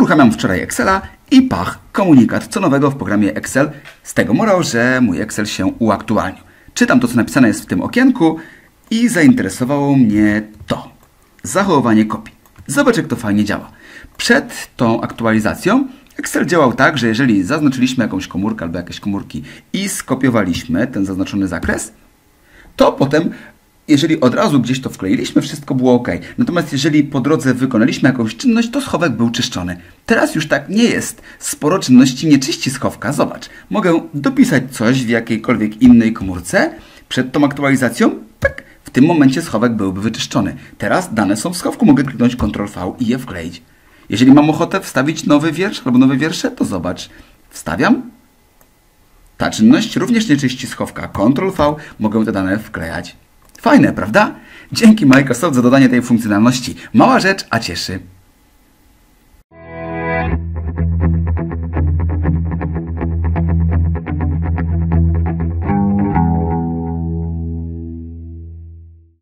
Uruchamiam wczoraj Excela i pach, komunikat co nowego w programie Excel. Z tego morał, że mój Excel się uaktualnił. Czytam to, co napisane jest w tym okienku i zainteresowało mnie to. Zachowywanie kopii. Zobacz, jak to fajnie działa. Przed tą aktualizacją Excel działał tak, że jeżeli zaznaczyliśmy jakąś komórkę albo jakieś komórki i skopiowaliśmy ten zaznaczony zakres, to potem, jeżeli od razu gdzieś to wkleiliśmy, wszystko było ok. Natomiast jeżeli po drodze wykonaliśmy jakąś czynność, to schowek był czyszczony. Teraz już tak nie jest. Sporo czynności nie czyści schowka. Zobacz, mogę dopisać coś w jakiejkolwiek innej komórce przed tą aktualizacją. Tak, w tym momencie schowek byłby wyczyszczony. Teraz dane są w schowku, mogę kliknąć Ctrl V i je wkleić. Jeżeli mam ochotę wstawić nowy wiersz albo nowe wiersze, to zobacz. Wstawiam. Ta czynność również nie czyści schowka. Ctrl V mogę te dane wklejać. Fajne, prawda? Dzięki Microsoft za dodanie tej funkcjonalności. Mała rzecz, a cieszy.